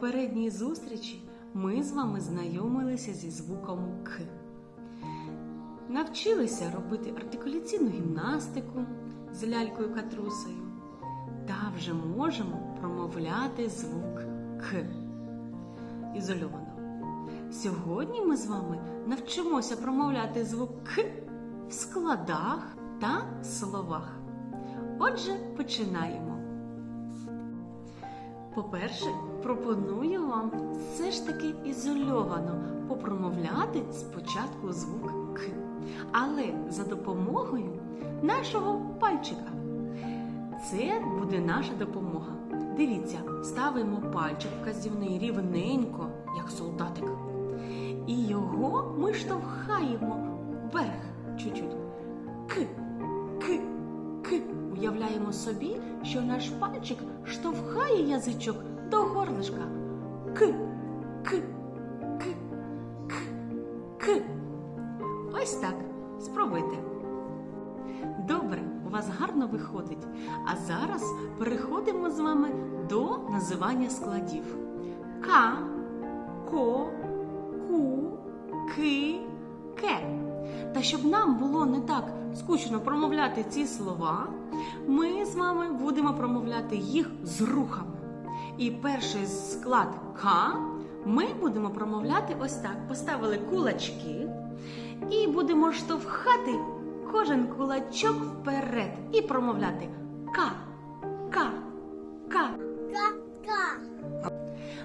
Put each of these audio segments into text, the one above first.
попередній зустрічі ми з вами знайомилися зі звуком К. Навчилися робити артикуляційну гімнастику з лялькою катрусею та вже можемо промовляти звук К ізольовано. Сьогодні ми з вами навчимося промовляти звук К в складах та словах. Отже, починаємо. По-перше, пропоную вам все ж таки ізольовано попромовляти спочатку звук К, але за допомогою нашого пальчика. Це буде наша допомога. Дивіться, ставимо пальчик вказівний рівненько, як солдатик. І його ми штовхаємо Уявляємо собі, що наш пальчик штовхає язичок до горлишка. К, к, к, к, к. Ось так. Спробуйте. Добре, у вас гарно виходить. А зараз переходимо з вами до називання складів. К, ко, ку, ки, ке. Та щоб нам було не так скучно промовляти ці слова, ми з вами будемо промовляти їх з рухами. І перший склад К ми будемо промовляти ось так. Поставили кулачки і будемо штовхати кожен кулачок вперед і промовляти К, К, К. Ка-ка.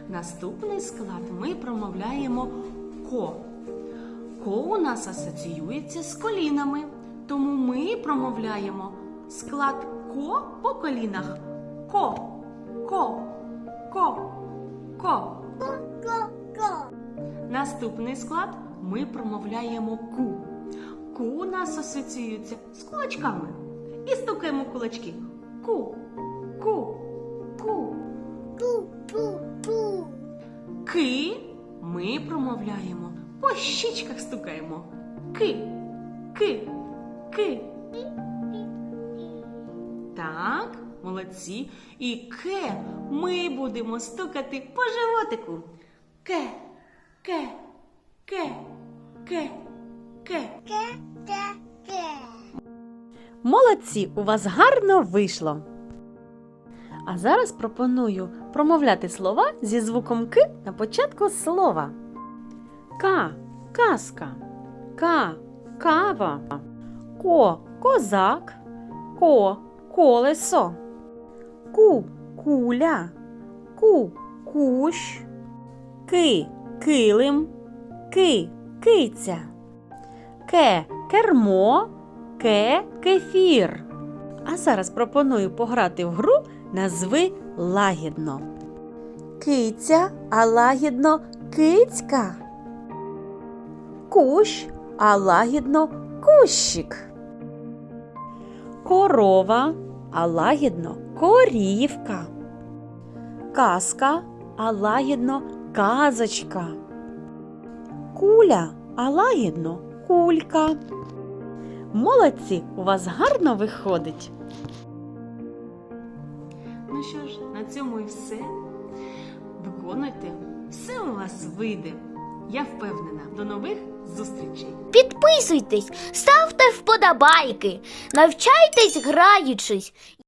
Наступний склад ми промовляємо ко. Ко у нас асоціюється з колінами, тому ми промовляємо склад ко по колінах. Ко, ко, ко, ко. Ко-ко-ко. Наступний склад ми промовляємо ку. Ку у нас асоціюється з кулачками. І стукаємо кулачки. Ку, ку, ку. Пу-пу-пу. Ки ми промовляємо, по щічках стукаємо. Ки, ки, ки. Так, молодці. І ке ми будемо стукати по животику. Ке, ке, ке, ке, ке. Ке-ке-ке. Молодці, у вас гарно вийшло. А зараз пропоную промовляти слова зі звуком К на початку слова. К казка, К кава, Ко козак, Ко колесо, Ку куля, Ку кущ, Ки килим, Ки киця, Ке кермо, Ке кефір. А зараз пропоную пограти в гру. Назви лагідно. Киця, а лагідно кицька. Кущ, а лагідно кущик. Корова, а лагідно корівка. Казка, а лагідно казочка. Куля, а лагідно кулька. Молодці, у вас гарно виходить. Ну що ж, на цьому і все. Виконуйте, все у вас вийде. Я впевнена. До нових зустрічей! Підписуйтесь, ставте вподобайки, навчайтесь граючись